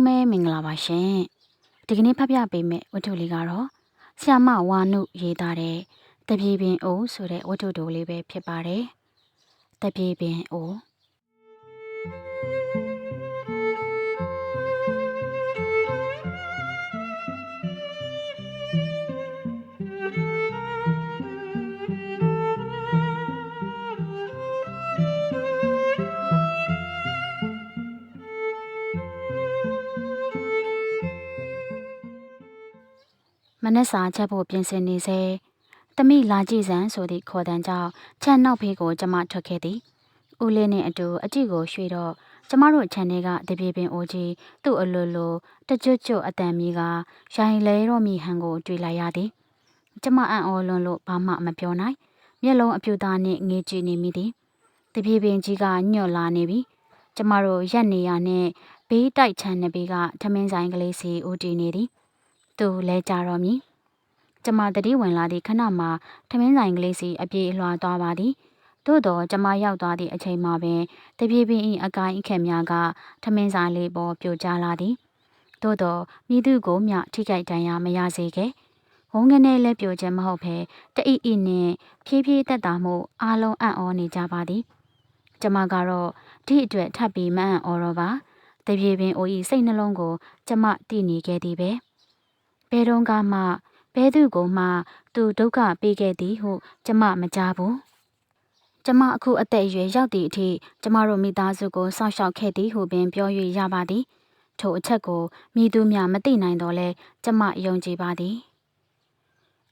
လုံးပဲမင်္ဂလာပါရှင်ဒီကနေ့ဖတ်ပြပေးမယ့်ဝတ္ထုလေးကတော့ဆ iam မဝါနုရေးသားတဲ့တပြေပင်အိုးဆိုတဲ့ဝတ္ထုတိုလေးပဲဖြစ်ပါတယ်တပြေပင်အိုး နက်စာချက်ဖို့ပြင်ဆင်နေစေတမိလာကြည့်စမ်းဆိုသည့်ခေါ်တန်းကြောင့်ခြံနောက်ဖေးကိုကျမထွက်ခဲ့သည်ဦးလေးနှင့်အတူအကြည့်ကိုရွှေ့တော့ကျမတို့ခြံထဲကတပြေပင်အိုးကြီးသူ့အလိုလိုတကြွကြွအတန်မီကရိုင်လဲတော့မိဟန်ကိုတွေ့လိုက်ရသည်ကျမအံ့ဩလွန်းလို့ဘာမှမပြောနိုင်မျက်လုံးအပြူသားနှင့်ငေးကြည့်နေမိသည်တပြေပင်ကြီးကညှော့လာနေပြီကျမတို့ရက်နေရနှင့်ဘေးတိုက်ချမ်းနှစ်ဘေးကထမင်းဆိုင်ကလေးစီဦးတည်နေသည်သူလဲကြတော့မည် ကျမတတိဝင်လာသည့်ခဏမှာထမင်းဆိုင်ကလေးစီအပြေးအလွှာသွားပါသည်သို့တော့ကျမရောက်သွားသည့်အချိန်မှာပင်တပြေးပင်၏အကိုင်းအခက်များကထမင်းဆိုင်လေးပေါ်ပြိုကျလာသည်သို့တော့မိသူကိုမျှထိခိုက်ဒဏ်ရာမရစေခဲ့ဝုန်းကနေလက်ပြိုခြင်းမဟုတ်ဘဲတအိအိနှင့်ဖြည်းဖြည်းတက်တာမှုအားလုံးအံ့ဩနေကြပါသည်ကျမကတော့ဒီအတွက်ထပ်ပြီးမအံ့ဩတော့ပါတပြေပင်အိုဤစိတ်နှလုံးကို ကျမတည်နေခဲ့သည်ပဲဘယ်တော့မှ ဘဲသူကိုမှသူဒုက္ခပေးခဲ့သည်ဟုကျမမကြားဘူးကျမအခုအသက်အရွယ်ရောက်သည့်အထိကျမတို့မိသားစုကိုစောင့်ရှောက်ခဲ့သည်ဟုပင်ပြော၍ရပါသည်ထိုအချက်ကိုမိသူများမသိနိုင်တော့လဲကျမယုံကြည်ပါသည်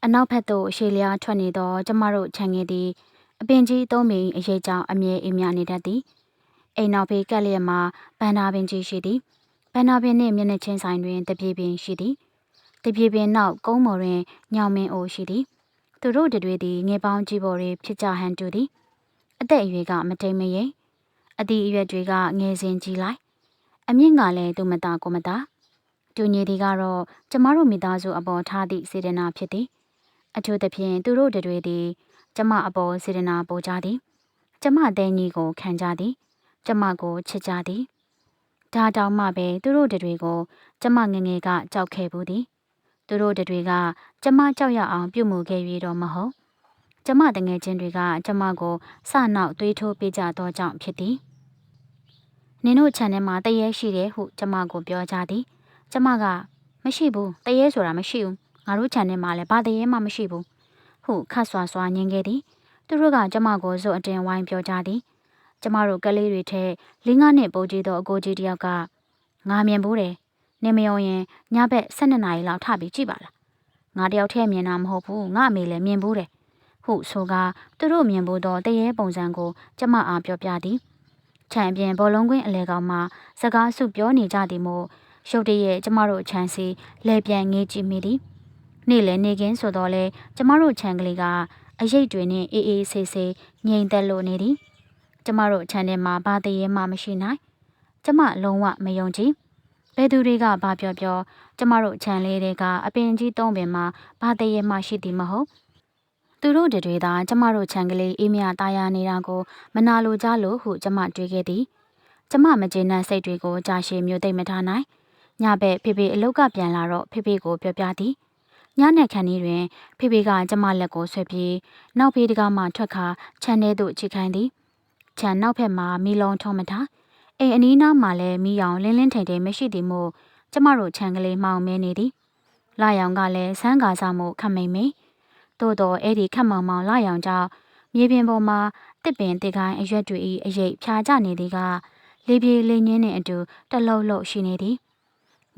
အနောက်ဘက်သို့ရှေလျားထွက်နေသောကျမတို့ခြံငယ်သည်အပင်ကြီးသုံးပင်အရေးကြောင့်အမြဲအိမ်မြနေတတ်သည်အိမ်နောက်ဘေးကက်လျက်မှာဗန္နာပင်ကြီးရှိသည်ဗန္နာပင်နှင့်မျက်နှာချင်းဆိုင်တွင်တပြေပင်ရှိသည် တပြေပင်နောက်ကုန်းမော်တွင်ညောင်မင်းအိုရှိသည်သူတို့တွေသည်ငယ်ပေါင်းကြီးပေါ်တွင်ဖြစ်ကြဟန်တူသည်အသက်အရွယ်ကမတိမ်မရိပ်အသည့်အရွယ်တွေကငယ်စဉ်ကြီးလိုက်အမြင့်ကလည်းသူမတာကိုမတာတူညီသည်ကတော့ကျမတို့မိသားစုအပေါ်ထားသည့်စေတနာဖြစ်သည်အထူးသဖြင့်သူတို့တွေသည်ကျမအပေါ်စေတနာပို့ကြသည်ကျမတဲ့ညီကိုခံကြသည်ကျမကိုချစ်ကြသည်ဒါတောင်မှပဲသူတို့တွေကို ကျမငငယ်ကကြောက်ခဲ့ဘူးသည် သူတို့တွေကကျမကြောက်ရအောင်ပြုမှုခဲ့ရတော့မဟုတ်ကျမတငယ်ချင်းတွေကကျမကိုစနောက်သွေးထိုးပေးကြသောကြောင့်ဖြစ်သည်နင်တို့ခြံထဲမှာတရေရှိတယ်ဟုကျမကိုပြောကြသည်ကျမကမရှိဘူးတရေဆိုတာမရှိဘူးငါတို့ခြံထဲမှာလည်းဘာတရေမှမရှိဘူးဟုခတ်ဆွာဆွာညင်ခဲ့သည်သူတို့ကကျမကိုဇွတ်အတင်ဝိုင်းပြောကြသည်ကျမတို့ကလေးတွေထဲလင်းကားနဲ့ပိုးကြီးသောအကိုကြီးတယောက်ကငါမြင်ဘူးတယ် နေမယုံရင်ညဘက်12နာရီလောက်ထပြီးကြည့်ပါလားငါတယောက်ထဲမြင်တာမဟုတ်ဘူးငါအမေလည်းမြင်ဘူးတယ်ဟုဆိုကသူတို့မြင်ဖို့တော့တရေပုံစံကိုကျမအားပြောပြသည်ခြံပြင်ဘောလုံးကွင်းအလဲကောင်မှာစကားစုပြောနေကြသည်မို့ရုတ်တရက်ကျမတို့ခြံစီလဲပြန်ငေးကြည့်မိသည်နေ့လည်းနေကင်းဆိုတော့လေကျမတို့ခြံကလေးကအရိတ်တွေနဲ့အေးအေးဆေးဆေးငြိမ်သက်လို့နေသည် ကျမတို့ခြံထဲမှာဘာတရေမှမရှိနိုင် ကျမလုံးဝမယုံကြည် ဘယ်သူတွေကဘာပြောပြောကျမတို့ခြံလေးတွေကအပင်ကြီးသုံးပင်မှာဘာတရေမှရှိသည်မဟုတ်သူတို့တွေသာကျမတို့ခြံကလေးအေးမြတာယာနေတာကိုမနာလိုကြလို့ဟုကျမတွေးခဲ့သည်ကျမမကျေနပ်စိတ်တွေကိုကြာရှည်မျိုးသိမ့်မထားနိုင်ညဘက်ဖေဖေအလုတ်ကပြန်လာတော့ဖေဖေကိုပြောပြသည်ညနေခန်းဤတွင်ဖေဖေကကျမလက်ကိုဆွဲပြီးနောက်ဖေးတကားမှထွက်ခါခြံထဲသို့ချိခိုင်းသည်ခြံနောက်ဘက်မှာမီလုံးထုံးမထား အိမ်အနီးနားမှာလည်းမီးရောင်လင်းလင်းထိန်ထိန်မရှိသည်မို့ကျမတို့ခြံကလေးမှောင်မဲနေသည်လာရောင်ကလည်းဆန်းကားစားမှုခမိန်မိန်သို့တော့အဲ့ဒီခက်မောင်မောင်လာရောင်ကြောင့်မြေပြင်ပေါ်မှာတစ်ပင်တစ်ကိုင်းအရွက်တွေ၏အရေးဖြာကျနေသည်ကလေပြေလေငင်းနှင့်အတူတလှုပ်လှုပ်ရှိနေသည်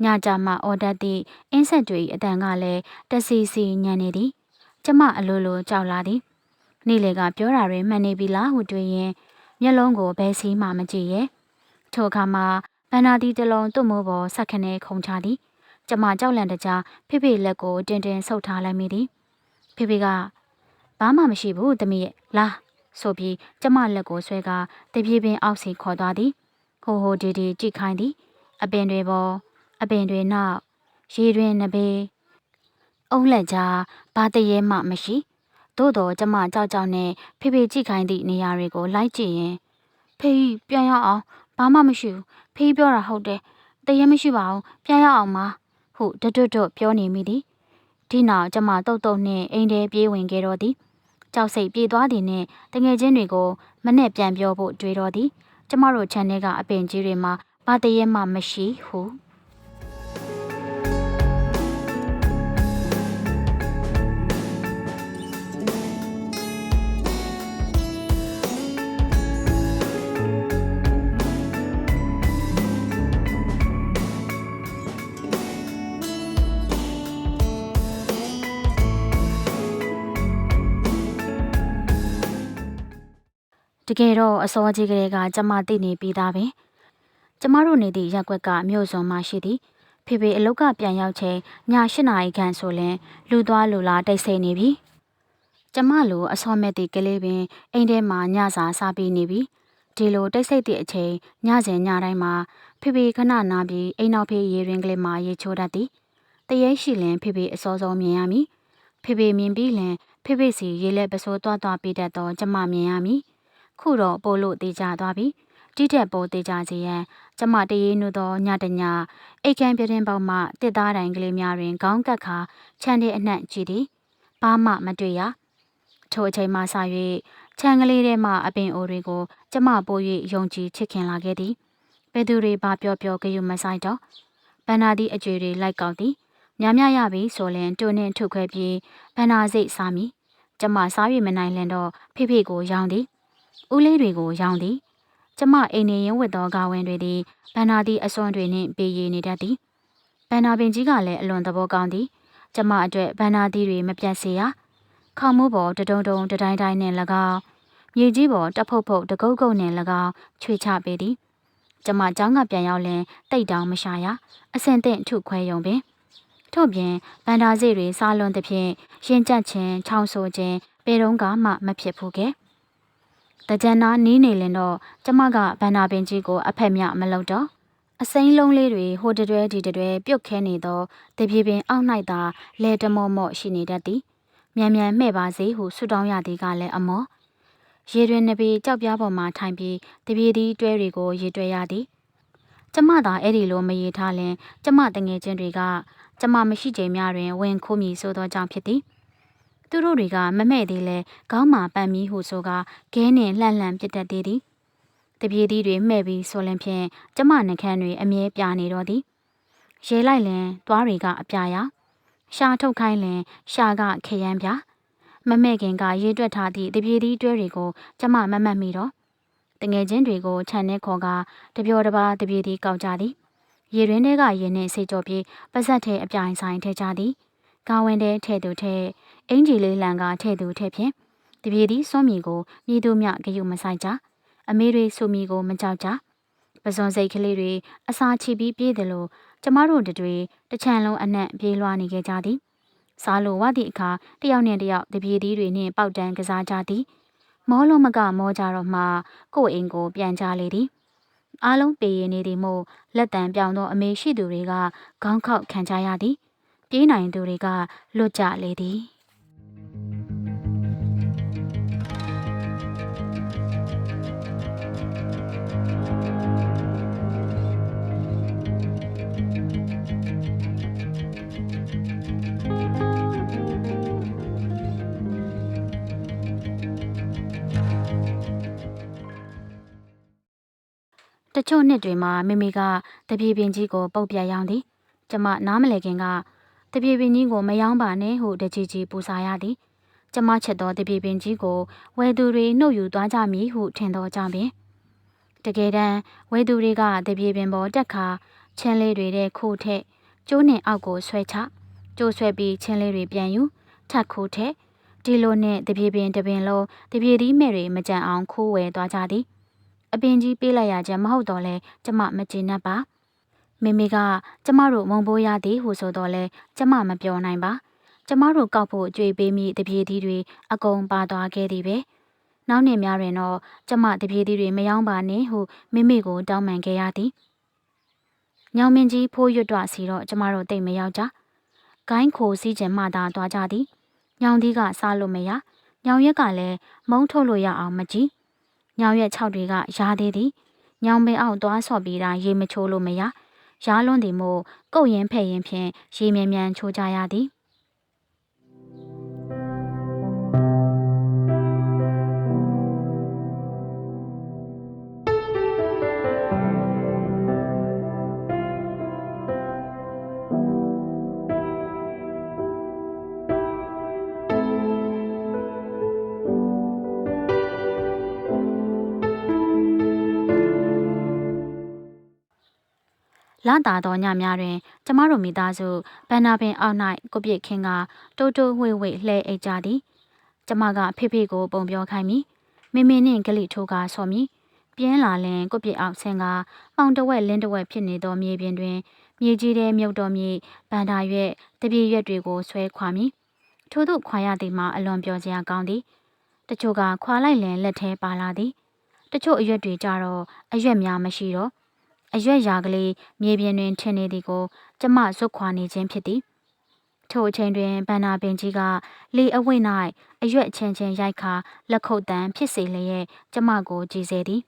ညကြမှာအော်ဒတ်သည့်အင်းဆက်တွေ၏အတန်ကလည်းတစီစီညံနေသည်ကျမအလိုလိုကြောက်လာသည်နေ့လေကပြောတာတွေမှန်နေပြီလားဟုတွေးရင်မျက်လုံးကိုဘယ်စီမှမကြည့်ရဲ့ ထိုအခါမှာဗန္နာတီတလုံးသူ့မိုးပေါ်ဆက်ခနဲခုံချသည်ကျမကြောက်လန့်တကြားဖိဖိလက်ကိုတင်းတင်းဆုပ်ထားလိုက်မိသည်ဖိဖိကဘာမှမရှိဘူးတမီးရဲ့လာဆိုပြီးကျမလက်ကိုဆွဲကာတပြေပင်အောက်စီခေါ်သွားသည်ဟိုဟိုဒီဒီကြည့်ခိုင်းသည်အပင်တွေပေါ်အပင်တွေနောက်ရေတွင်နဘေးအုံးလက်ကြားဘာတရေမှမရှိသို့တော့ကျမကြောက်ကြောက်နဲ့ဖေဖေကြည့်ခိုင်းသည့်နေရာတွေကိုလိုက်ကြည့်ရင်ဖေးပြန်ရအောင် ဘာမှမရှိဘူးဖေးပြောတာဟုတ်တယ်တရဲမရှိပါဘူးပြန်ရအောင်ပါဟုတွတ်တွတ်တွတ်ပြောနေမိသည်ဒီနောက်ကျမတုတ်တုတ်နှင့်အိမ်ထဲပြေးဝင်ခဲ့တော့သည်ကြောက်စိတ်ပြေးသွားသည်နှင့်တငယ်ချင်းတွေကိုမနဲ့ပြန်ပြောဖို့တွေးတော့သည်ကျမတို့ channel ကအပင်ကြီးတွေမှာဘာတရဲမှမရှိဟု ကယ်တော့အစောကြီးကလေးကကျမသိနေပြီးသားပဲကျမတို့နေသည့်ရက်ကွက်ကမြို့စုံမှရှိသည်ဖေဖေအလုတ်ကပြန်ရောက်ချိန်ည၈နာရီခန့်ဆိုရင်လူသွားလူလာတိတ်ဆိတ်နေပြီကျမလိုအစောမဲ့သည့်ကလေးပင်အိမ်ထဲမှာညစာစားပြီးနေပြီဒီလိုတိတ်ဆိတ်သည့်အချိန်ညစဉ်ညတိုင်းမှာဖေဖေခဏနာပြီးအိမ်နောက်ဖေးရေရင်းကလေးမှာရေချိုးတတ်သည်တရေရှိလင်ဖေဖေအစောဆုံးမြင်ရမည်ဖေဖေမြင်ပြီးလင်ဖေဖေစီရေလက်ပစိုးတွားတွားပေးတတ်သောကျမမြင်ရမည် ခုတော့ပို့လို့တေးကြသွားပြီတိတက်ပို့တေးကြစီရန်ကျမတရေနုသောညတညအိတ်ခမ်းပြတင်းပေါက်မှတစ်သားတိုင်ကလေးများတွင်ခေါင်းကပ်ခါခြံတဲ့အနှံ့ကြည့်သည်ဘာမှမတွေ့ရထိုအချိန်မှစ၍ခြံကလေးထဲမှအပင်အိုတွေကိုကျမပို့၍ယုံကြည်ချစ်ခင်လာခဲ့သည်ဘယ်သူတွေဘာပြောပြောကြယူမဆိုင်တော့ဗန္နာသည့်အကျွေတွေလိုက်ကောက်သည်ညမြရပြီဆိုလင်တွနှင်းထုတ်ခွဲပြီးဗန္နာစိတ်စားမိကျမစား၍မနိုင်လင်တော့ဖေဖေကိုရောင်းသည် ဦးလေးတွေကိုရောင်းသည်ကျမအိမ်နေရင်ဝတ်သောဂါဝင်တွေသည်ဘန္နာသည့်အစွမ်းတွေနှင့်ပေးရည်နေတတ်သည်ဘန္နာပင်ကြီးကလည်းအလွန်သဘောကောင်းသည်ကျမအတွက်ဘန္နာသီးတွေမပြတ်စေရခေါမိုးပေါ်တဒုံဒုံတတိုင်းတိုင်းနှင့်၎င်းမြေကြီးပေါ်တဖုတ်ဖုတ်တကုတ်ကုတ်နှင့်၎င်းချွေချပေးသည်ကျမเจ้าကပြန်ရောက်လင်တိတ်တောင်မရှာရအစင်သင့်ထုခွဲယုံပင်ထို့ပြင်ဗန္ဒာစီတွေစားလွန်သဖြင့်ရင်ကြက်ခြင်းချောင်းဆိုခြင်းပေတုံးကမှမဖြစ်ဘူးကဲ တကြံနာနီးနေလင်တော့ကျမကဗန္နာပင်ကြီးကိုအဖက်မြမလုပ်တော့အစိမ်းလုံးလေးတွေဟိုတတွဲဒီတတွဲပြုတ်ခဲနေသောတပြေပင်အောက်၌သာလဲတမော့မော့ရှိနေတတ်သည်မြန်မြန်မှဲ့ပါစေဟုဆုတောင်းရသည်ကလည်းအမောရေတွင်နှစ်ပြီးကြောက်ပြားပေါ်မှထိုင်ပြီးတပြေသည်တွဲတွေကိုရေတွဲရသည်ကျမသာအဲ့ဒီလိုမရေထားလင်ကျမတငယ်ချင်းတွေကကျမမရှိချိန်များတွင်ဝင်ခိုးမိဆိုသောကြောင့်ဖြစ်သည် သူတို့တွေကမမဲ့သေးလဲခေါင်းမာပန်မီဟုဆိုကခဲနှင့်လှန့်လှန့်ပြစ်တတ်သေးသည်တပြေသည်တွေမှဲ့ပြီးဆိုလင်ဖြင့်ကျမနှခမ်းတွေအမြဲပြနေတော့သည်ရေလိုက်လင်သွားတွေကအပြာရရှာထုတ်ခိုင်းလင်ရှာကခရမ်းပြမမဲ့ခင်ကရေတွက်ထားသည့်တပြေသည်တွဲတွေကိုကျမမမတ်မိတော့တငယ်ချင်းတွေကိုခြံထဲခေါ်ကတပြောတပါတပြေသည်ကောက်ကြသည်ရေရင်းထဲကရေနှင့်ဆေးကြောပြီးပါဇက်ထဲအပြိုင်ဆိုင်ထဲကြသည်ကာဝင်ထဲထဲသူထဲ အင်ဂျီလေးလန်ကထဲ့သူထဲ့ဖြင့်တပြေသည်စွန့်မီကိုမြည်သူမြဂယုမဆိုင်ကြအမေတွေဆူမီကိုမကြောက်ကြပဇွန်စိတ်ကလေးတွေအစာချီပြီးပြေးတယ်လို့ကျမတို့တို့တွေတချံလုံးအနက်ပြေးလွှားနေခဲ့ကြသည်စားလို့ဝသည့်အခါတယောက်နဲ့တယောက်တပြေသည်တွေနှင့်ပေါက်တန်းကစားကြသည် မောလုံးမကမောကြတော့မှကိုယ့်အိမ်ကိုပြန်ကြလေသည်အားလုံးပေရနေသည်မို့လက်တံပြောင်သောအမေရှိသူတွေကခေါင်းခောက်ခံကြရသည် ပြေးနိုင်သူတွေကလွတ်ကြလေသည် ချို့နှစ်တွေမှာမိမိကတပြေပင်ကြီးကိုပုတ်ပြတ်ရောင်းသည်ကျမနားမလဲခင်ကတပြေပင်ကြီးကိုမယောင်းပါနဲ့ဟုတကြီးကြီးပူစာရသည်ကျမချက်သောတပြေပင်ကြီးကိုဝယ်သူတွေနှုတ်ယူသွားကြမည်ဟုထင်သောကြောင့်ပင်တကယ်တမ်းဝယ်သူတွေကတပြေပင်ပေါ်တက်ခါချင်းလေးတွေတဲ့ခိုးထက်ကျိုးနှင်အောက်ကိုဆွဲချကျိုးဆွဲပြီးချင်းလေးတွေပြန်ယူထက်ခိုးထက်ဒီလိုနဲ့တပြေပင်တပင်လုံးတပြေသီးမဲ့တွေမကြံအောင်ခိုးဝယ်သွားကြသည် အပင်ကြီးပေးလိုက်ရခြင်းမဟုတ်တော့လဲကျမမကျေနပ်ပါမိမိကကျမတို့မုံပိုးရသည်ဟုဆိုတော့လဲကျမမပြောနိုင်ပါကျမတို့ကောက်ဖို့ကြွေပေးမိတပြေသီးတွေအကုန်ပါသွားခဲ့သည်ပဲနောက်နှစ်များတွင်တော့ကျမတပြေသီးတွေမယောင်းပါနဲ့ဟုမိမိကိုတောင်းပန်ခဲ့ရသည်ညောင်မင်းကြီးဖိုးရွတ်တော့စီတော့ကျမတို့တိတ်မရောက်ကြဂိုင်းခိုစီးခြင်းမှသာသွားကြသည်ညောင်သီးကစားလို့မရညောင်ရက်ကလည်းမုံထုတ်လို့ရအောင်မကြည့် ညောင်ရက်6တွေကရားသေးသည်ညောင်ပင်အောက်သွားဆော့ပြီးတာရေမချိုးလို့မရရားလွန်းသည်မို့ကုတ်ရင်ဖဲ့ရင်ဖြင့်ရေမြန်မြန်ချိုးကြရသည် လတာသောညများတွင် ကျမတို့မိသားစုဘန္နာပင်အောက်၌ကိုပြစ်ခင်းကတိုးတိုးဝှေ့ဝှေ့လှဲအိတ်ကြသည်ကျမကဖေဖေကိုပုံပြောခိုင်းမိမိမိနှင့်ဂလိထိုးကဆော်မိပြင်းလာလင်ကိုပြစ်အောက်ဆင်းကပေါင်တဝက်လင်းတဝက်ဖြစ်နေသောမြေပြင်တွင်မြေကြီးထဲမြုပ်တော်မြေဗန္တာရွက်တပြေရွက်တွေကိုဆွဲခွာမိထို့သို့ခွာရသည်မှာအလွန်ပြောစရာကောင်းသည်တချို့ကခွာလိုက်လင်လက်ထဲပါလာသည်တချို့အရွက်တွေကြတော့အရွက်များမရှိတော့ အရွက်ရာကလေးမြေပြင်တွင်ထင်နေသည်ကိုကျမဇွတ်ခွာနေခြင်းဖြစ်သည်ထိုအချိန်တွင်ဗန္နာပင်ကြီးကလေအဝိတ်၌အရွက်ချင်းချင်းရိုက်ခါလက်ခုပ်တန်းဖြစ်စေလျက်ကျမကိုကြည်စေသည်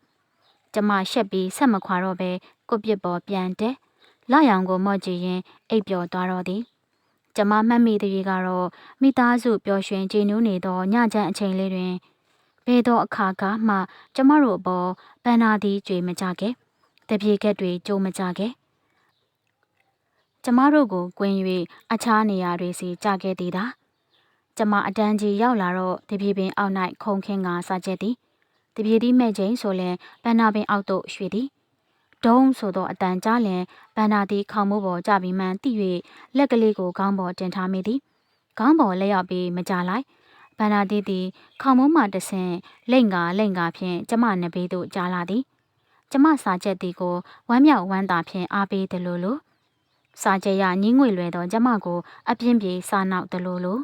ကျမရှက်ပြီးဆက်မခွာတော့ဘဲကိုပြစ်ပေါ်ပြန်တက်လာရောင်ကိုမော့ကြည့်ရင်အိပ်ပျော်သွားတော့သည်ကျမမှတ်မိသည်ကတော့မိသားစုပျော်ရွှင်ကြည်နူးနေသောညချမ်းအချိန်လေးတွင်ဘယ်သောအခါကမှကျမတို့အပေါ်ဗန္နာသည်ကြွေမကြခဲ့ တပြေကက်တွေကြိုးမကြခဲ့ကျမတို့ကိုကွင်း၍အခြားနေရာတွေစီကြခဲ့သည်သာကျမအတန်းကြီးရောက်လာတော့တပြေပင်အောက်၌ခုံခင်းကစားချက်သည်တပြေသည်မဲ့ချင်းဆိုလင်ဗန္နာပင်အောက်သို့ရွှေ့သည်ဒုံဆိုသောအတန်ကြားလင်ဗန္နာသည်ခေါင်းမိုးပေါ်ကြပြီးမှန်တိ၍လက်ကလေးကိုခေါင်းပေါ်တင်ထားမိသည်ခေါင်းပေါ်လက်ရောက်ပြီးမကြလိုက်ဗန္နာတီသည်ခေါင်းမိုးမှတဆင်လိမ့်ကလိမ့်ကဖြင့်ကျမနဘေးသို့ကြားလာသည် ကျမစာချက်တီကိုဝမ်းမြောက်ဝမ်းသာဖြင့်အားပေးတယ်လို့လို့စာချက်ရညင်းငွေလွယ်သောကျမကို အပြင်းပြေစာနောက်တယ်လို့လို့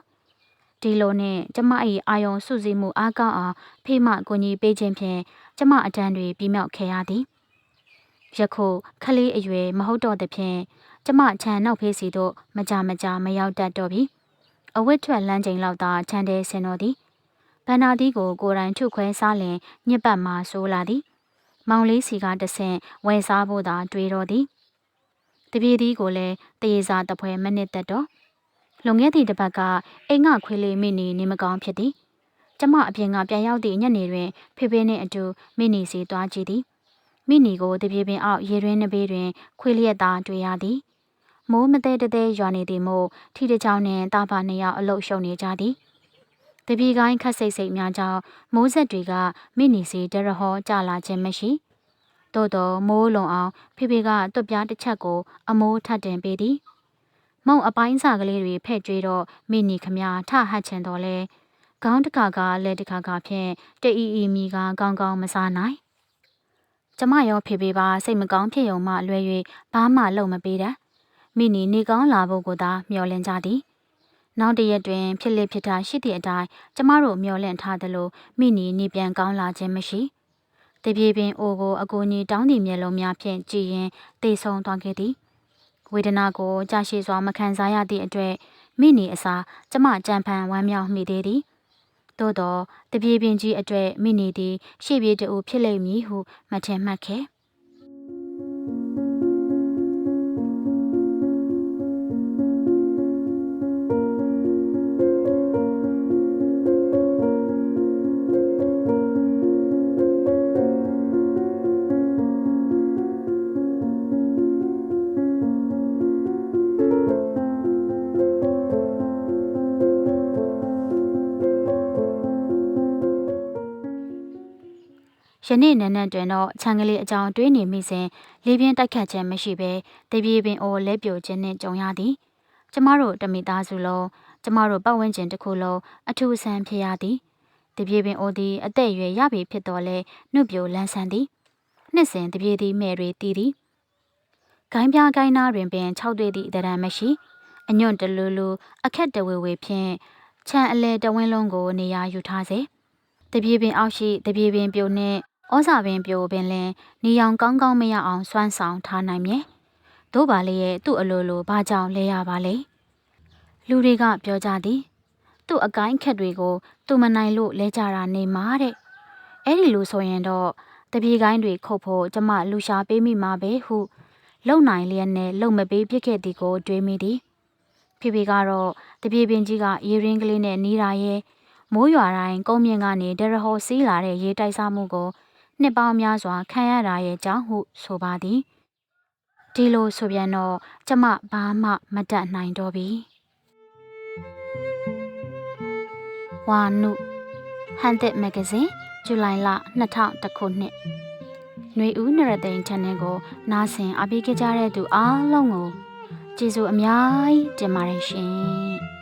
ဒီလိုနဲ့ကျမ၏အာယုံစုစည်းမှုအားကောင်းအောင်ဖေးမကိုကြီးပေးခြင်းဖြင့်ကျမအတန်းတွေပြီးမြောက်ခဲ့ရသည်ယခုခလေးအရွယ်မဟုတ်တော့သဖြင့်ကျမခြံနောက်ဖေးစီတို့မကြမကြမရောက်တတ်တော့ပြီအဝတ်ထွက်လမ်းချိန်လောက်သာခြံထဲဆင်တော်သည်ဗန္နာသီးကိုကိုယ်တိုင်ထုခွဲစားလင်ညစ်ပတ်မှဆိုးလာသည် မောင်လေးစီကတဆင့်ဝယ်စားဖို့သာတွေးတော့သည်တပြေသည်ကိုလည်းတရေစာတပွဲမနစ်သက်တော့လွန်ခဲ့သည့်တစ်ပတ်ကအိမ်ငှခွေးလေးမိနီနေမကောင်းဖြစ်သည်ကျမအပြင်ကပြန်ရောက်သည့်ညနေတွင်ဖေဖေနှင့်အတူမိနီစီသွားကြည့်သည်မိနီကိုတပြေပင်အောက်ရေရင်းနှပေးတွင် ခွေလျက်သားတွေ့ရသည်မိုးမသေးတဲ့ရွာနေသည်မို့ထီတချောင်းနှင့်တာဖာနှစ်ယောက်အလုရှုံနေကြသည် တပြေကိုင်းခက်စိတ်စိတ်များကြောင့်မိုးဆက်တွေကမိနီစီတရဟောကြလာခြင်းမရှိသို့တော့မိုးလုံအောင်ဖေဖေကတွတ်ပြားတစ်ချက်ကို အမိုးထပ်တင်ပေးသည်မုံအပိုင်းစာကလေးတွေဖဲ့ကျွေးတော့မိနီခမထဟတ်ချင်တော်လဲခေါင်းတခါကလက်တခါကဖြင့်တအီအီမီကကောင်းကောင်းမစားနိုင်ကျမရောဖေဖေပါစိတ်မကောင်းဖြစ်ုံမှလွဲ၍ဘာမှလုပ်မပေးတဲ့မိနီနေကောင်းလာဖို့ကိုသာမျှော်လင့်ကြသည် နောက်တရက်တွင် ဖြစ်လေဖြစ်တာရှိသည့်အတိုင်းကျမတို့မျှော်လင့်ထားသလိုမိနီနေပြန်ကောင်းလာခြင်းမရှိ။တပြေပင်အိုကိုအကူအညီတောင်းသည့်မျက်လုံးများဖြင့်ကြည်ရင်တေဆုံးသွားခဲ့သည်ဝေဒနာကိုကြာရှည်စွာမခံစားရသည့်အတွက်မိနီအစာကျမကြံဖန်ဝမ်းမြောက်မိသေးသည်သို့တော့တပြေပင်ကြီးအတွက်မိနီသည်ရှေ့ပြေးတူဖြစ်လိမ့်မည်ဟုမထင်မှတ်ခဲ့ ယနေ့နံနက်တွင်တော့ခြံကလေးအကြောင်းတွေးနေမိစဉ်လေပြင်းတိုက်ခတ်ခြင်းမရှိဘဲတပြေပင်အိုလဲပြိုခြင်းနှင့်ကြုံရသည်ကျမတို့တမိသားစုလုံးကျမတို့ပတ်ဝန်းကျင်တစ်ခုလုံးအထူးဆန်းဖြစ်ရသည်တပြေပင်အိုသည်အသက်အရွယ်ရပြီဖြစ်တော်လဲနှုတ်ပြိုလန်းဆန်းသည်နှစ်စဉ်တပြေသည်မဲ့တွေတည်သည်ဂိုင်းပြားဂိုင်းနာတွင်ပင်၆တွေ့သည့်တရံမရှိအညွန့်တလူလူအခက်တဝေဝေဖြင့်ခြံအလဲတဝင်းလုံးကိုနေရာယူထားစေတပြေပင်အောက်ရှိတပြေပင်ပြိုနှင့် ဩဇာပင်ပြိုပင်လင်နေရောင်ကောင်းကောင်းမရအောင်စွမ်းဆောင်ထားနိုင်မြဲတို့ပါလေရဲ့သူ့အလိုလိုဘာကြောင့်လဲရပါလဲလူတွေကပြောကြသည် သူ့အကိုင်းခက်တွေကိုသူမနိုင်လို့လဲကြတာနေမှာတဲ့အဲ့ဒီလိုဆိုရင်တော့တပြေကိုင်းတွေခုတ်ဖို့ကျမလူရှာပေးမိမှာပဲဟုလုံနိုင်လျက်နဲ့လုံမပေးပြစ်ခဲ့သည်ကိုတွေးမိသည်ဖေဖေကတော့တပြေပင်ကြီးကရေရင်းကလေးနဲ့နီးတာရဲ့မိုးရွာတိုင်းကုန်းမြင့်ကနေဒရဟောစီးလာတဲ့ရေတိုက်စားမှုကို နှစ်ပေါင်းများစွာခံရတာရဲ့ကြောင့်ဟုဆိုပါသည်ဒီလိုဆိုပြန်တော့ကျမဘာမှမတတ်နိုင်တော့ပြီဝါနုဟန်သက်မဂ္ဂဇင်းဇူလိုင်လ2000ခုနှစ်ຫນွေဦးနရသိန်း channel ကို နားဆင်အားပေးကြတဲ့သူအားလုံးကိုကျေးဇူးအများကြီးတင်ပါတယ်ရှင်